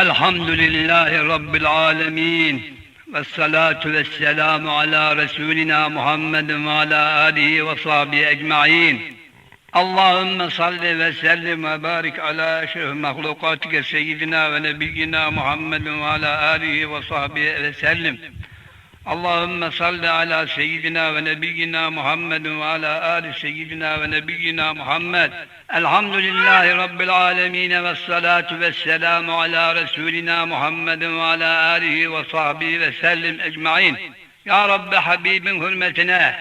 Elhamdülillahi Rabbil alemin. Ve salatu ve selamu ala Resulina Muhammedin ve ala alihi ve sahbihi ecma'in. Allahümme salli ve sellim ve barik ala eşref mahlukatike seyyidina ve nebiyyina Muhammedin ve ala alihi ve sahbihi ve sellim. Allahümme salli ala seyyidina ve nebiyyina Muhammedin ve ala ali seyyidina ve nebiyyina Muhammed. Elhamdülillahi Rabbil alemine ve salatu ve selamu ala Resulina Muhammedin ve ala alihi ve sahbihi ve sellim ecmain. Ya Rabbi Habibin hürmetine,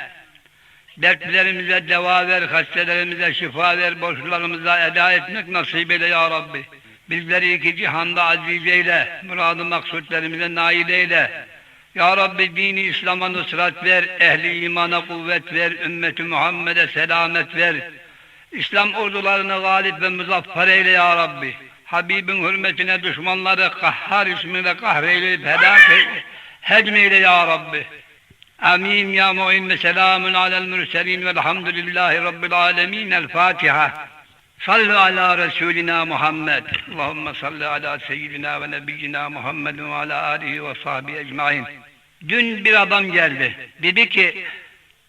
dertlerimize deva ver, hastalarımıza şifa ver, borçlarımıza eda etmek nasip eyle ya Rabbi. Bizleri iki cihanda aziz eyle, muradı maksutlarımıza nail eyle. Ya Rabbi dini İslam'a nusrat ver, ehli imana kuvvet ver, ümmeti Muhammed'e selamet ver. İslam ordularını galip ve muzaffer eyle ya Rabbi. Habibin hürmetine düşmanları kahhar ismiyle kahreyle helak eyle. Hedmeyle ya Rabbi. Amin ya mu'in ve selamun alel mürselin velhamdülillahi rabbil alemin. El Fatiha. Sallu ala Resulina Muhammed. Allahümme salli ala seyyidina ve nebiyyina Muhammed ve ala alihi ve sahbihi ecmain. Dün bir adam geldi. Dedi ki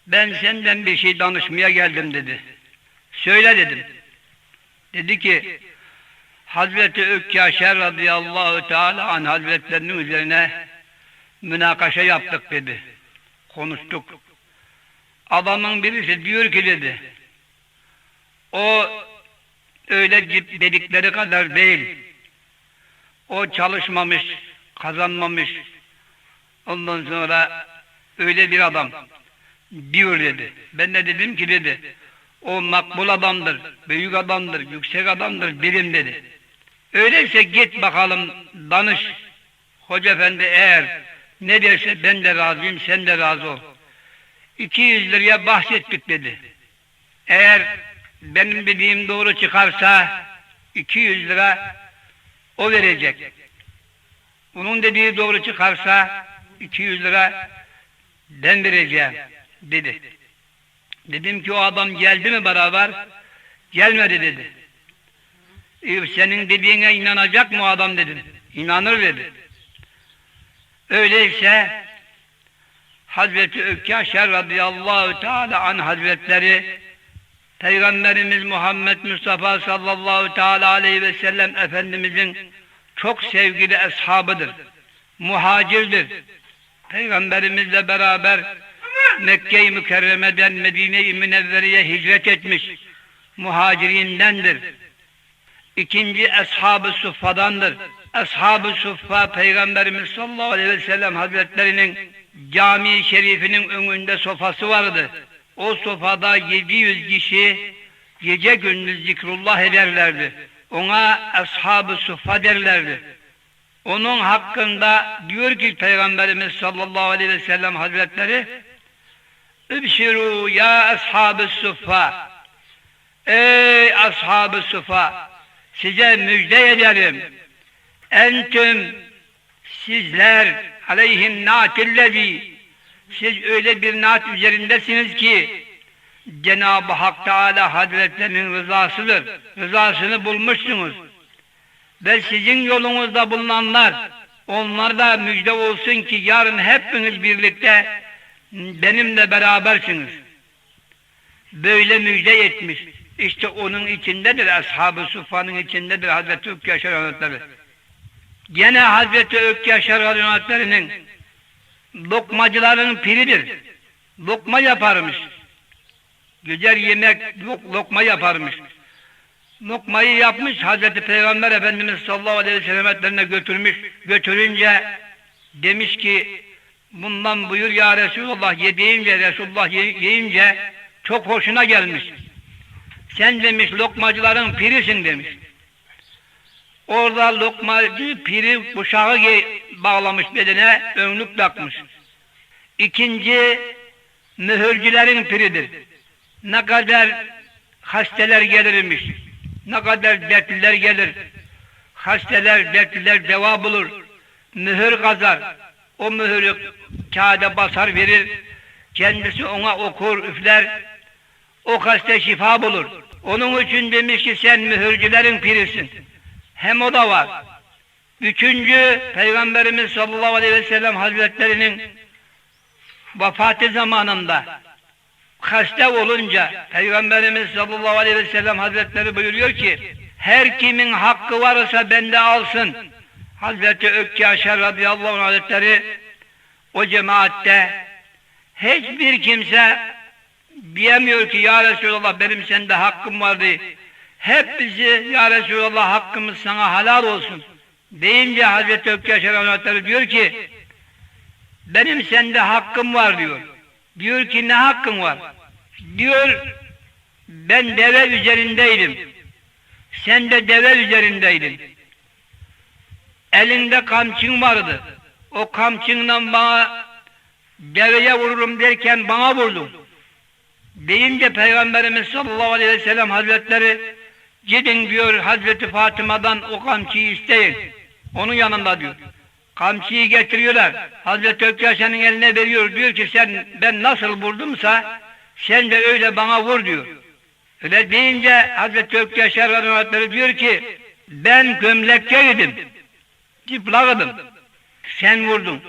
ben senden bir şey danışmaya geldim dedi. Söyle dedim. Dedi ki Hazreti Ökkaşer radıyallahu teala an hazretlerinin üzerine münakaşa yaptık dedi. Konuştuk. Adamın birisi diyor ki dedi o öyle dedikleri kadar değil. O çalışmamış, kazanmamış. Ondan sonra öyle bir adam diyor dedi. Ben de dedim ki dedi o makbul adamdır, büyük adamdır, yüksek adamdır bilim dedi. Öyleyse git bakalım danış. Hoca efendi eğer ne derse ben de razıyım sen de razı ol. 200 liraya bahsettik dedi. Eğer benim dediğim doğru çıkarsa 200 lira o verecek. Bunun dediği doğru çıkarsa 200 lira ben vereceğim dedi. Dedim ki o adam geldi mi beraber? Gelmedi dedi. Senin dediğine inanacak mı adam dedim. İnanır dedi. Öyleyse Hazreti Ökkaşer radıyallahu teala an hazretleri Peygamberimiz Muhammed Mustafa sallallahu teala aleyhi ve sellem Efendimizin çok sevgili eshabıdır. Muhacirdir. Peygamberimizle beraber Mekke-i Mükerreme'den Medine-i Münevvere'ye hicret etmiş. Muhacirindendir. İkinci Eshab-ı Suffa'dandır. Eshab-ı Suffa Peygamberimiz sallallahu aleyhi ve sellem Hazretlerinin cami-i şerifinin önünde sofası vardı. O sofada 700 kişi gece gündüz zikrullah ederlerdi. Ona Ashab-ı Suffa derlerdi. Onun hakkında diyor ki Peygamberimiz sallallahu aleyhi ve sellem Hazretleri Übşiru ya ashab-ı suffa Ey ashab-ı suffa size müjde ederim. Entüm sizler aleyhin natillezi siz öyle bir naat üzerindesiniz ki Cenab-ı Hak Teala Hazretlerinin rızasıdır. Rızasını bulmuşsunuz. Ve sizin yolunuzda bulunanlar onlar da müjde olsun ki yarın hepiniz birlikte benimle berabersiniz. Böyle müjde etmiş. İşte onun içindedir, Ashab-ı Suffa'nın içindedir Hazreti Ökkeşer Hazretleri. Gene Hazreti Ökkeşer Hazretleri'nin lokmacıların piridir. Lokma yaparmış. Güzel yemek, lok, lokma yaparmış. Lokmayı yapmış, Hazreti Peygamber Efendimiz sallallahu aleyhi ve sellem'e götürmüş. Götürünce demiş ki, bundan buyur ya Resulullah yediğince, Resulullah yiyince çok hoşuna gelmiş. Sen demiş lokmacıların pirisin demiş. Orada lokmacı piri kuşağı bağlamış bedene, önlük takmış. İkinci, mühürcülerin piridir. Ne kadar hastalar gelirmiş, ne kadar dertliler gelir. Hastalar, dertliler deva bulur. Mühür kazar. O mühürü kağıda basar verir. Kendisi ona okur, üfler. O hasta şifa bulur. Onun için demiş ki sen mühürcülerin pirisin. Hem o da var. Üçüncü, Peygamberimiz sallallahu aleyhi ve sellem hazretlerinin vefatı zamanında hasta olunca Peygamberimiz sallallahu aleyhi ve sellem hazretleri buyuruyor ki her kimin hakkı varsa bende alsın. Hazreti Ökkaşer radıyallahu anh hazretleri o cemaatte hiçbir kimse diyemiyor ki ya Resulallah benim sende hakkım vardı. Hep bizi ya Resulallah hakkımız sana halal olsun. Deyince Hazreti Ökkaşer hazretleri diyor ki benim sende hakkım var diyor. Diyor ki ne hakkın var? Diyor ben deve üzerindeydim. Sen de deve üzerindeydin. Elinde kamçın vardı. O kamçınla bana deveye vururum derken bana vurdun. Deyince Peygamberimiz sallallahu aleyhi ve sellem hazretleri gidin diyor Hazreti Fatıma'dan o kamçıyı isteyin. Onun yanında diyor. Kamçıyı getiriyorlar. Hazreti Ökyaşa'nın eline veriyor. Diyor ki sen ben nasıl vurdumsa sen de öyle bana vur diyor. Öyle deyince Hazreti Ökyaşa Hazretleri diyor ki ben gömlekteydim. Çıplakıdım. Sen vurdun.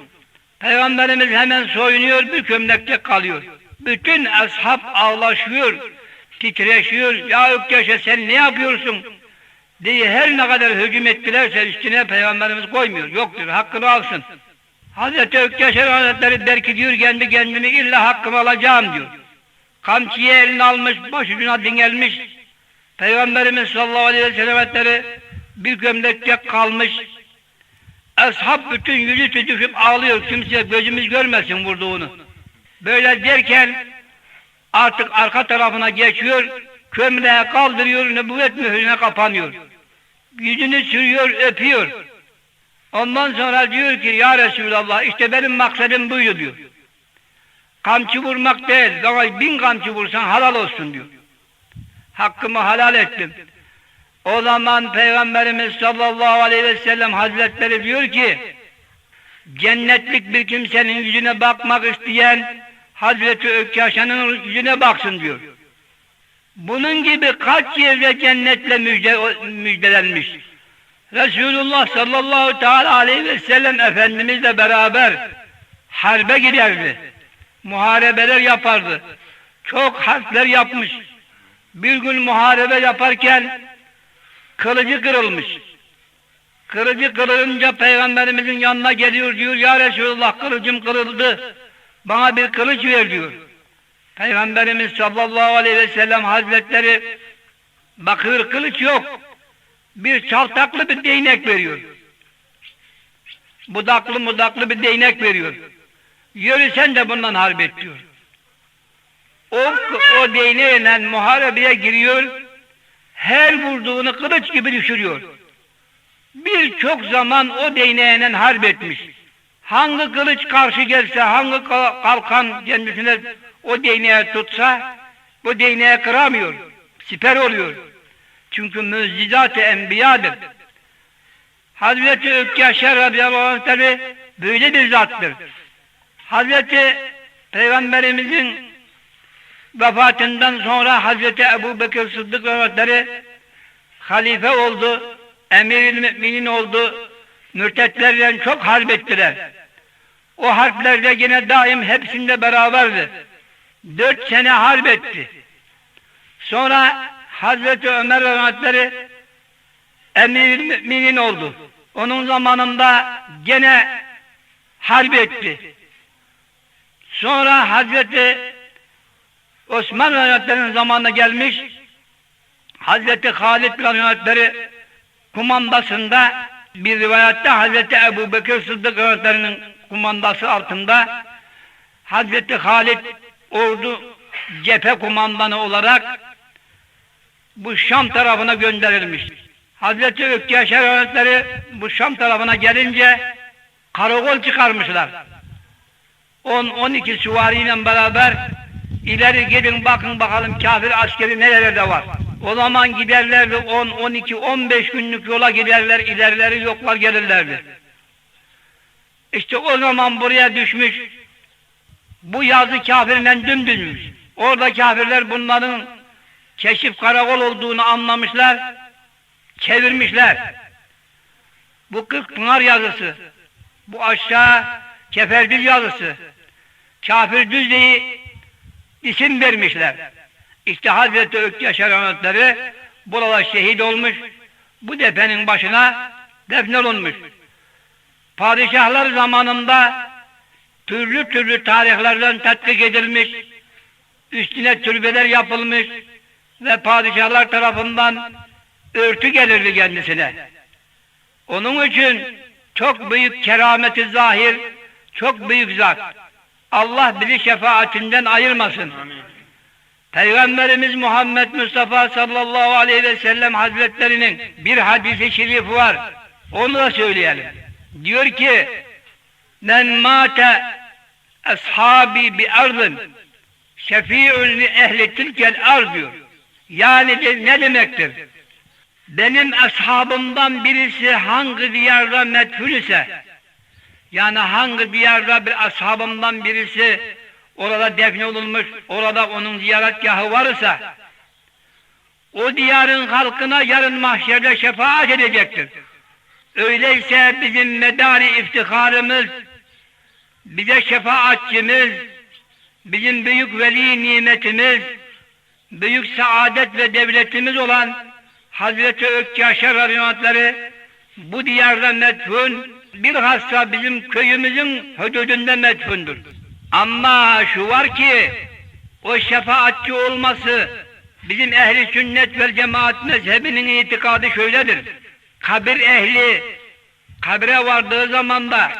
Peygamberimiz hemen soyunuyor bir gömlekte kalıyor. Bütün ashab ağlaşıyor, titreşiyor. Ya Ökyaşa sen ne yapıyorsun? diye her ne kadar hücum ettilerse üstüne Peygamberimiz koymuyor. Yoktur, hakkını alsın. Hazreti Ökkeşer Hazretleri der ki diyor kendi kendimi illa hakkımı alacağım diyor. Kamçıyı eline almış, başucuna dingelmiş. Peygamberimiz sallallahu aleyhi ve sellem Hazretleri bir gömlekte kalmış. Ashab bütün yüzü tutuşup ağlıyor. Kimse gözümüz görmesin vurduğunu. Böyle derken artık arka tarafına geçiyor. Kömleğe kaldırıyor, nübüvvet mührüne kapanıyor. Yüzünü sürüyor, öpüyor. Ondan sonra diyor ki, Ya Resulallah, işte benim maksadım buydu diyor. Kamçı vurmak değil, bana bin kamçı vursan halal olsun diyor. Hakkımı halal ettim. O zaman Peygamberimiz sallallahu aleyhi ve sellem hazretleri diyor ki, cennetlik bir kimsenin yüzüne bakmak isteyen Hazreti Ökkaşa'nın yüzüne baksın diyor. Bunun gibi kaç yerde cennetle müjde, müjdelenmiş. Resulullah sallallahu teala aleyhi ve sellem Efendimizle beraber harbe giderdi. Muharebeler yapardı. Çok harpler yapmış. Bir gün muharebe yaparken kılıcı kırılmış. Kılıcı kırılınca Peygamberimizin yanına geliyor diyor ya Resulullah kılıcım kırıldı. Bana bir kılıç ver diyor. Peygamberimiz sallallahu aleyhi ve sellem hazretleri bakır kılıç yok. Bir çaltaklı bir değnek veriyor. Budaklı budaklı bir değnek veriyor. Yürü sen de bundan harp et diyor. O, o değneğiyle muharebeye giriyor. Her vurduğunu kılıç gibi düşürüyor. Birçok zaman o değneğiyle harp etmiş. Hangi kılıç karşı gelse, hangi kalkan kendisine o değneği tutsa, bu değneği kıramıyor, siper oluyor. Çünkü müzzizat-ı enbiyadır. Hazreti Ökkaşer radıyallahu anh'ları böyle bir zattır. Hazreti Peygamberimizin vefatından sonra Hazreti Ebu Bekir Sıddık Hazretleri halife oldu, emir müminin oldu, mürtetlerle çok harp ettiler. O harplerde yine daim hepsinde beraberdi. Dört sene harp etti. Sonra Hazreti Ömer Hazretleri emir müminin oldu. Onun zamanında gene harp etti. Sonra Hazreti Osman Hazretleri'nin zamanına gelmiş, Hazreti Halid bin Hazretleri kumandasında bir rivayette Hazreti Ebu Bekir Sıddık Hazretleri'nin kumandası altında Hazreti Halid ordu cephe kumandanı olarak bu Şam tarafına gönderilmiş. Hazreti Ökkeşer Hazretleri bu Şam tarafına gelince karakol çıkarmışlar. 10-12 süvariyle beraber ileri gidin bakın bakalım kafir askeri nerelerde var. O zaman giderlerdi 10, 12, 15 günlük yola giderler, ilerleri yoklar gelirlerdi. İşte o zaman buraya düşmüş, bu yazı kafirle dümdüzmüş. Orada kafirler bunların keşif karakol olduğunu anlamışlar, çevirmişler. bu Kırkpınar yazısı, bu aşağı Keferdüz yazısı, Kafir Düzle'yi isim vermişler. İşte Hazreti Ökkeşer Ahmetleri burada şehit olmuş, bu depenin başına defnolunmuş. Padişahlar zamanında türlü türlü tarihlerden tetkik edilmiş, üstüne türbeler yapılmış ve padişahlar tarafından örtü gelirdi kendisine. Onun için çok büyük kerameti zahir, çok büyük zat. Allah bizi şefaatinden ayırmasın. Peygamberimiz Muhammed Mustafa sallallahu aleyhi ve sellem hazretlerinin bir hadisi şerifi var. Onu da söyleyelim. Diyor ki Men mate ashabi bi ardın şefi'un li ehli tilkel ard diyor. Yani ne demektir? Benim ashabımdan birisi hangi diyarda metfun ise yani hangi diyarda bir ashabımdan birisi orada defnolunmuş, orada onun ziyaretgahı varsa o diyarın halkına yarın mahşerde şefaat edecektir. Öyleyse bizim medari iftiharımız, bize şefaatçimiz, bizim büyük veli nimetimiz, büyük saadet ve devletimiz olan Hazreti Ökkaşer Hazretleri bu diyarda metfun, bilhassa bizim köyümüzün hududunda metfundur. Ama şu var ki, o şefaatçi olması, bizim ehli sünnet ve cemaat mezhebinin itikadı şöyledir. Kabir ehli, kabre vardığı zaman da,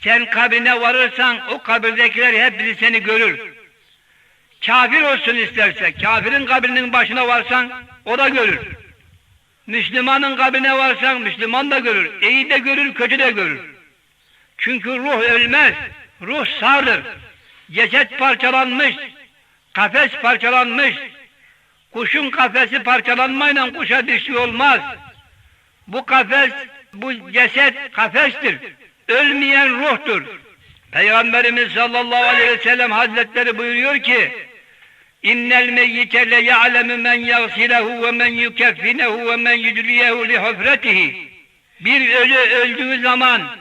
sen kabrine varırsan o kabirdekiler hepsi seni görür. Kafir olsun isterse, kafirin kabrinin başına varsan o da görür. Müslümanın kabrine varsan Müslüman da görür. İyi de görür, kötü de görür. Çünkü ruh ölmez. Ruh sağdır. Ceset parçalanmış. Kafes parçalanmış. Kuşun kafesi parçalanmayla kuşa dişi olmaz. Bu kafes, bu ceset kafestir. Ölmeyen ruhtur. Peygamberimiz sallallahu aleyhi ve sellem hazretleri buyuruyor ki İnnel meyyite le ya'lemu men yagsilehu ve men yukeffinehu ve men yudliyehu li. Bir ölü öldüğü zaman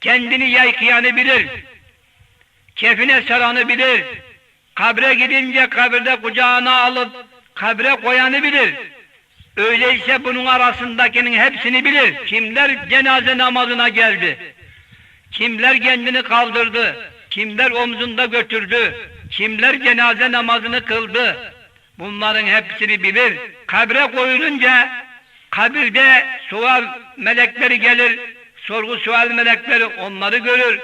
kendini yaykayanı bilir. Kefine saranı bilir. Kabre gidince kabirde kucağına alıp kabre koyanı bilir. Öyleyse bunun arasındakinin hepsini bilir. Kimler cenaze namazına geldi? Kimler kendini kaldırdı? Kimler omzunda götürdü? Kimler cenaze namazını kıldı? Bunların hepsini bilir. Kabre koyulunca kabirde sual melekleri gelir. Sorgu sual melekleri onları görür.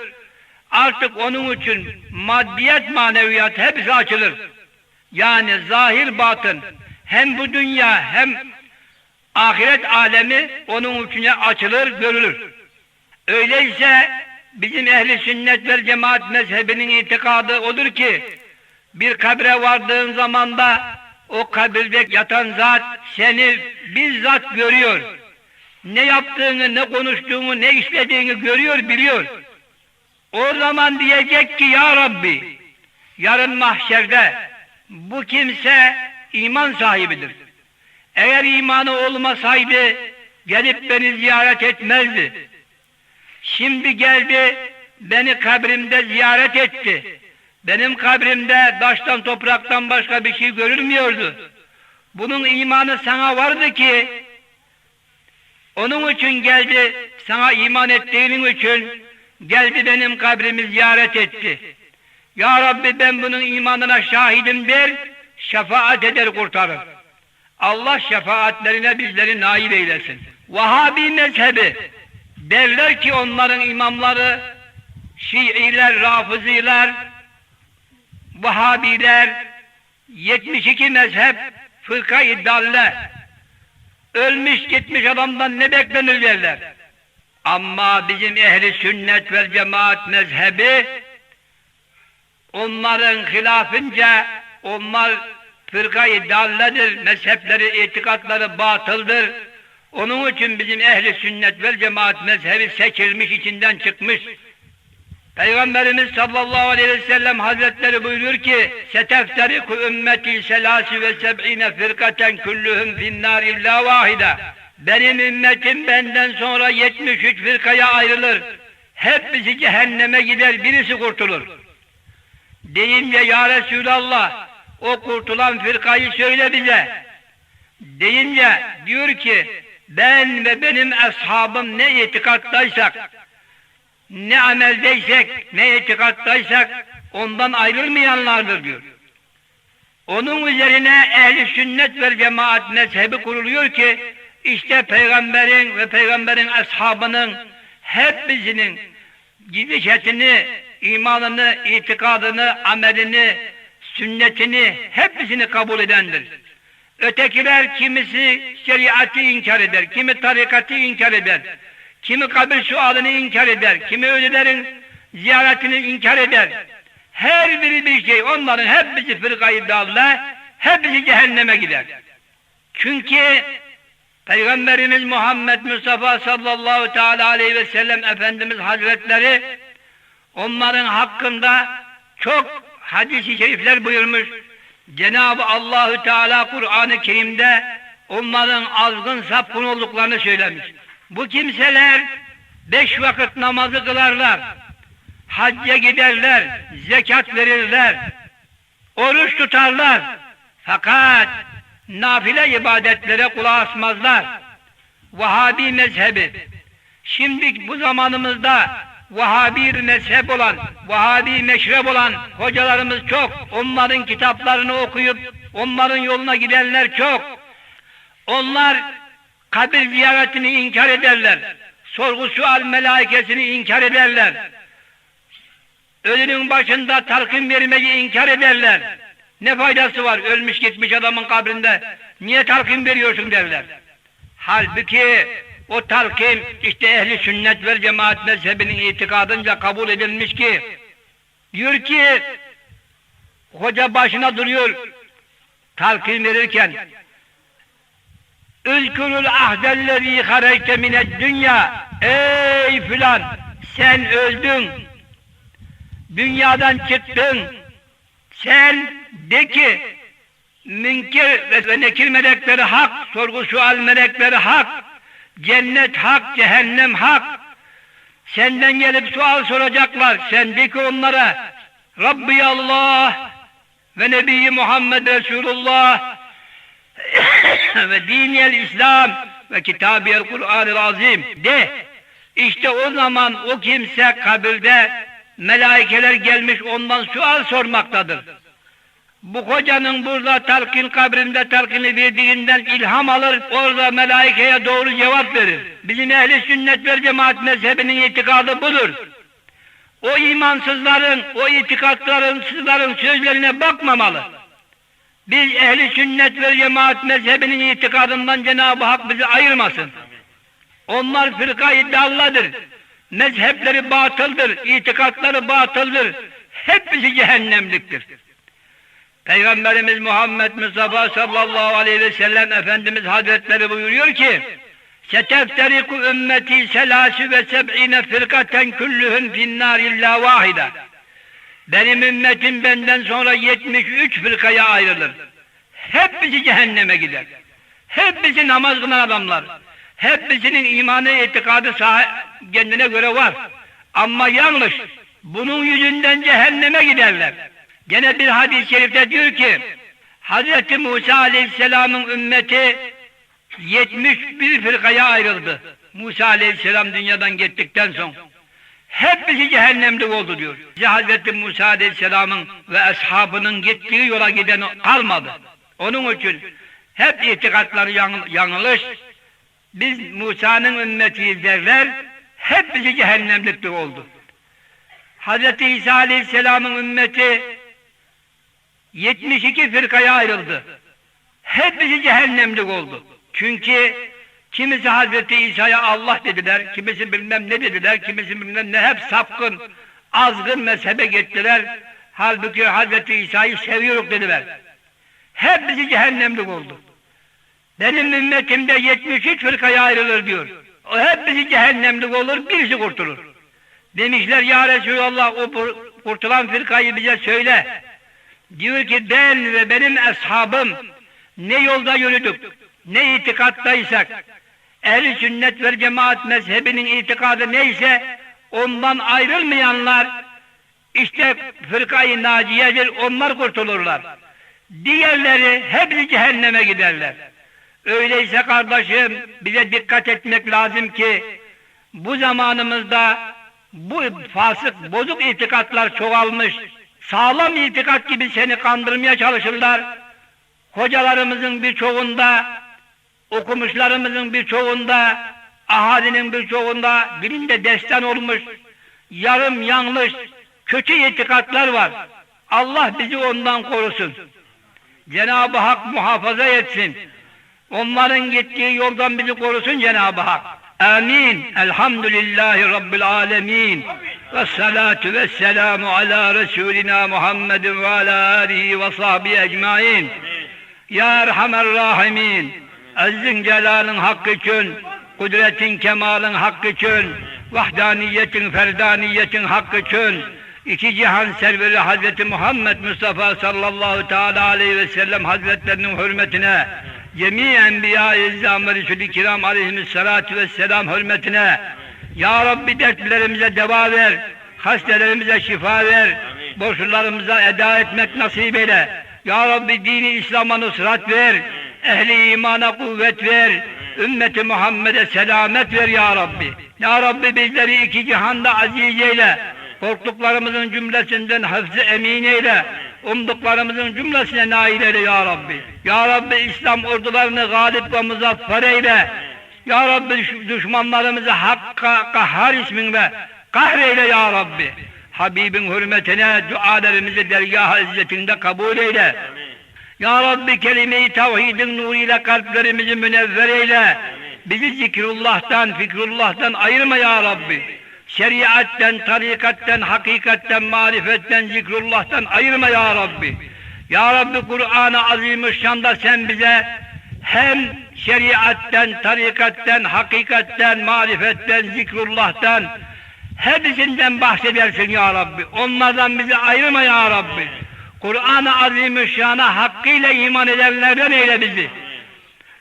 Artık onun için maddiyet maneviyat hepsi açılır. Yani zahir batın hem bu dünya hem ahiret alemi onun için açılır, görülür. Öyleyse bizim ehli sünnet ve cemaat mezhebinin itikadı odur ki bir kabre vardığın zaman da o kabirde yatan zat seni bizzat görüyor. Ne yaptığını, ne konuştuğunu, ne işlediğini görüyor, biliyor. O zaman diyecek ki ya Rabbi yarın mahşerde bu kimse iman sahibidir. Eğer imanı olmasaydı gelip beni ziyaret etmezdi. Şimdi geldi beni kabrimde ziyaret etti. Benim kabrimde taştan topraktan başka bir şey görülmüyordu. Bunun imanı sana vardı ki onun için geldi sana iman ettiğinin için geldi benim kabrimi ziyaret etti. Ya Rabbi ben bunun imanına şahidim der, şefaat eder kurtarır. Allah şefaatlerine bizleri nail eylesin. Vahabi mezhebi derler ki onların imamları Şiiler, Rafiziler, Vahabiler 72 mezhep fırka iddialle ölmüş gitmiş adamdan ne beklenir derler. Ama bizim ehli sünnet ve cemaat mezhebi onların hilafınca onlar fırka iddialıdır, mezhepleri, itikatları batıldır. Onun için bizim ehli sünnet ve cemaat mezhebi seçilmiş, içinden çıkmış. Peygamberimiz sallallahu aleyhi ve sellem hazretleri buyuruyor ki seteftariku ümmeti selasi ve seb'ine firkaten kulluhum finnâr illa vahide benim ümmetim benden sonra 73 firkaya ayrılır. Hepsi cehenneme gider, birisi kurtulur. Deyince ya Resulallah, o kurtulan firkayı söyle bize. Deyince diyor ki, ben ve benim ashabım ne itikattaysak, ne ameldeysek, ne itikattaysak ondan ayrılmayanlardır diyor. Onun üzerine ehli sünnet ve cemaat mezhebi kuruluyor ki işte peygamberin ve peygamberin ashabının hepsinin gidişetini, imanını, itikadını, amelini, sünnetini hepsini kabul edendir. Ötekiler kimisi şeriatı inkar eder, kimi tarikatı inkar eder, kimi kabir sualını inkar eder, kimi ölülerin ziyaretini inkar eder. Her biri bir şey, onların hepsi fırkayı dalla, hepsi cehenneme gider. Çünkü Peygamberimiz Muhammed Mustafa sallallahu teala aleyhi ve sellem Efendimiz Hazretleri onların hakkında çok hadis-i şerifler buyurmuş. Cenab-ı Allahü Teala Kur'an-ı Kerim'de onların azgın sapkın olduklarını söylemiş. Bu kimseler beş vakit namazı kılarlar, hacca giderler, zekat verirler, oruç tutarlar. Fakat nafile ibadetlere kulak asmazlar. Vahabi mezhebi. Şimdi bu zamanımızda Vahabi mezhep olan, Vahabi meşrep olan hocalarımız çok. Onların kitaplarını okuyup onların yoluna gidenler çok. Onlar kabir ziyaretini inkar ederler. Sorgu sual melaikesini inkar ederler. Ölünün başında talkin vermeyi inkar ederler. Ne faydası var ölmüş gitmiş adamın kabrinde? Niye talkin veriyorsun derler. Halbuki o talkin işte ehli sünnet ve cemaat mezhebinin itikadınca kabul edilmiş ki diyor ki hoca başına duruyor talkin verirken Üzkürül ahdellezî hareyte mined dünya Ey filan sen öldün dünyadan çıktın sen de ki münkir ve nekir melekleri hak, sorgu sual melekleri hak, cennet hak, cehennem hak. Senden gelip sual soracaklar. Sen de ki onlara Rabbi Allah ve Nebi Muhammed Resulullah ve diniyel İslam ve kitabiyel Kur'an-ı Azim de. İşte o zaman o kimse kabirde melaikeler gelmiş ondan sual sormaktadır. Bu hocanın burada talkin kabrinde talkini verdiğinden ilham alır, orada melaikeye doğru cevap verir. Bizim ehli sünnet ve cemaat mezhebinin itikadı budur. O imansızların, o itikatların, sızların sözlerine bakmamalı. Biz ehli sünnet ve cemaat mezhebinin itikadından Cenab-ı Hak bizi ayırmasın. Onlar fırka iddialıdır. Mezhepleri batıldır, itikatları batıldır. Hepsi cehennemliktir. Peygamberimiz Muhammed Mustafa sallallahu aleyhi ve sellem Efendimiz Hazretleri buyuruyor ki Setefteriku ümmeti selâsü ve seb'ine firkaten küllühün finnâr illa vahide Benim ümmetim benden sonra 73 fırkaya ayrılır. Hepsi cehenneme gider. Hepsi namaz kılan adamlar. Hepsinin imanı, itikadı kendine göre var. Ama yanlış. Bunun yüzünden cehenneme giderler. Gene bir hadis-i şerifte diyor ki Hz. Musa aleyhisselamın ümmeti 71 firkaya ayrıldı. Musa aleyhisselam dünyadan gittikten sonra. Hepsi cehennemde oldu diyor. Hz. Musa aleyhisselamın ve ashabının gittiği yola giden kalmadı. Onun için hep itikatları yanlış. Biz Musa'nın ümmetiyiz derler. Hepsi cehennemlikte oldu. Hz. İsa aleyhisselamın ümmeti 72 firkaya ayrıldı. Hepsi cehennemlik oldu. Çünkü kimisi Hazreti İsa'ya Allah dediler, kimisi bilmem ne dediler, kimisi bilmem ne hep sapkın, azgın mezhebe gittiler. Halbuki Hazreti İsa'yı seviyoruz dediler. Hepsi cehennemlik oldu. Benim ümmetimde 73 fırkaya ayrılır diyor. O hepsi cehennemlik olur, birisi kurtulur. Demişler ya Resulallah o kurtulan firkayı bize söyle. Diyor ki ben ve benim ashabım ne yolda yürüdük, ne itikattaysak, ehli sünnet ve cemaat mezhebinin itikadı neyse ondan ayrılmayanlar işte fırkayı naciyedir onlar kurtulurlar. Diğerleri hepsi cehenneme giderler. Öyleyse kardeşim bize dikkat etmek lazım ki bu zamanımızda bu fasık, bozuk itikatlar çoğalmış. Sağlam itikat gibi seni kandırmaya çalışırlar. Hocalarımızın birçoğunda, okumuşlarımızın birçoğunda, ahadinin birçoğunda dilinde destan olmuş, yarım yanlış, kötü itikatlar var. Allah bizi ondan korusun. Cenab-ı Hak muhafaza etsin. Onların gittiği yoldan bizi korusun Cenab-ı Hak. Amin. Elhamdülillahi Rabbil alemin. Ve salatu ve selamu ala Resulina Muhammedin ve ala alihi ve sahbihi ecmain. Ya Erhamer Rahimin. Azzin celalın hakkı için, kudretin kemalın hakkı için, vahdaniyetin, ferdaniyetin hakkı için, iki cihan serveri Hazreti Muhammed Mustafa sallallahu teala aleyhi ve sellem hazretlerinin hürmetine, cemi enbiya-i izzam ve Resul-i kiram aleyhissalatu vesselam hürmetine, Ya Rabbi dertlerimize deva ver, hastalarımıza şifa ver, borçlarımıza eda etmek nasip eyle. Ya Rabbi dini İslam'a nusrat ver, ehli imana kuvvet ver, ümmeti Muhammed'e selamet ver ya Rabbi. Ya Rabbi bizleri iki cihanda aziz eyle, korktuklarımızın cümlesinden hafzı emin eyle, umduklarımızın cümlesine nail eyle ya Rabbi. Ya Rabbi İslam ordularını galip ve muzaffer eyle. Ya Rabbi düş- düşmanlarımızı hakka kahhar isminle kahreyle ya Rabbi. Habibin hürmetine dualarımızı dergah-ı izzetinde kabul eyle. Ya Rabbi kelime-i tevhidin nuruyla kalplerimizi münevver eyle. Bizi zikrullah'tan, fikrullah'tan ayırma ya Rabbi. Şeriatten, tarikatten, hakikatten, marifetten, zikrullah'tan ayırma ya Rabbi. Ya Rabbi Kur'an-ı Azimüşşan'da sen bize hem şeriatten, tarikatten, hakikatten, marifetten, zikrullah'tan hepsinden bahsedersin ya Rabbi. Onlardan bizi ayırma ya Rabbi. Kur'an-ı Azimüşşan'a hakkıyla iman edenlerden eyle bizi.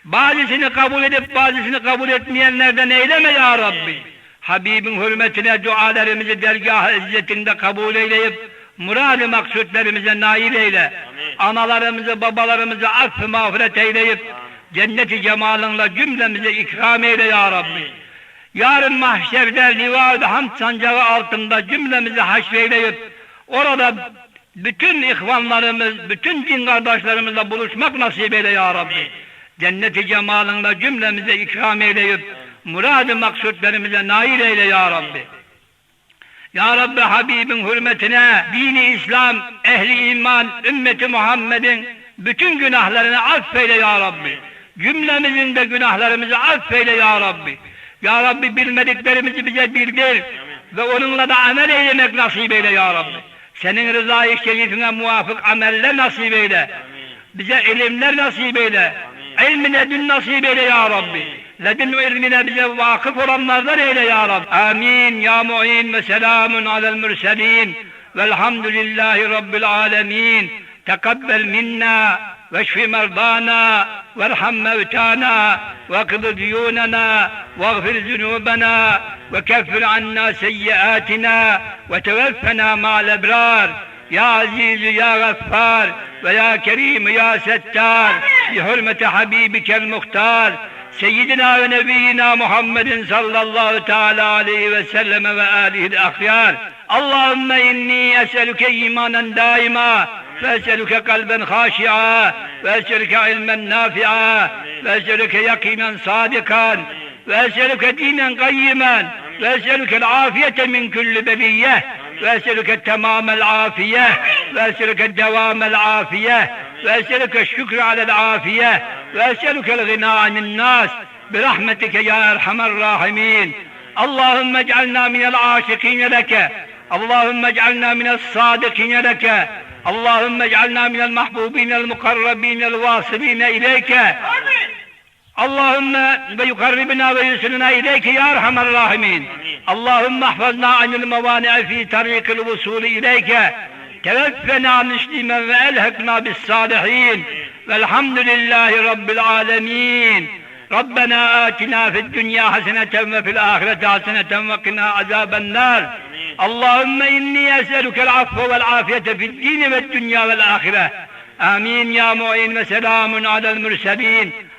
Bazısını kabul edip bazısını kabul etmeyenlerden eyleme ya Rabbi. Habibin hürmetine dualarımızı dergah-ı izzetinde kabul eyleyip murad-ı maksutlarımıza nail eyle. Analarımızı, babalarımızı affı mağfiret eyleyip cenneti cemalınla cümlemize ikram eyle ya Rabbi. Yarın mahşerde liva-ı hamd sancağı altında cümlemizi haşreyleyip orada bütün ihvanlarımız, bütün din kardeşlerimizle buluşmak nasip eyle ya Rabbi. Cenneti cemalınla cümlemize ikram eyleyip murad-ı maksutlarımıza nail eyle ya Rabbi. Ya Rabbi Habibin hürmetine dini İslam, ehli iman, ümmeti Muhammed'in bütün günahlarını affeyle ya Rabbi. Cümlemizin de günahlarımızı affeyle ya Rabbi. Ya Rabbi bilmediklerimizi bize bildir ve onunla da amel eylemek nasip eyle ya Rabbi. Senin rızayı şerifine muvafık ameller nasip eyle. Bize ilimler nasip eyle İlmine dün nasip eyle ya Rabbi. Ledin ilmine bize vakıf olanlardan eyle ya Rabbi. Amin ya mu'in ve selamun alel mürselin. Velhamdülillahi Rabbil alemin. Tekabbel minna واشف مرضانا وارحم موتانا واقض ديوننا واغفر ذنوبنا وكفر عنا سيئاتنا وتوفنا مع الابرار ya Aziz Ya Gaffar ve Ya Kerim Ya Settar bi hürmeti Habibikel Muhtar Seyyidina ve Nebiyyina Muhammedin sallallahu teala aleyhi ve selleme ve alihil ahyar. Allahümme inni eselüke imanen daima ve eselüke kalben haşi'a ve eselüke ilmen nafi'a ve eselüke yakinen sadikan ve eselüke dinen kayyimen ve eselüke afiyete min külli bebiyyeh Veselüke temamel afiye. Veselüke devamel afiye. Veselüke şükrü alel afiye. Veselüke gına anil nas. Birahmetike ya erhamer rahimin. Allahümme ec'alna minel aşikine leke. Allahümme ec'alna minel sadikine leke. Allahümme ec'alna minel mahbubine el mukarrabine el vasibine ileyke. Amin. اللهم ويقربنا ويسلنا إليك يا أرحم الراحمين. اللهم احفظنا عن الموانع في طريق الوصول إليك. توفنا مسلما وألهقنا بالصالحين. والحمد لله رب العالمين. ربنا آتنا في الدنيا حسنة وفي الآخرة حسنة وقنا عذاب النار. اللهم إني أسألك العفو والعافية في الدين والدنيا والآخرة. آمين يا معين وسلام على المرسلين.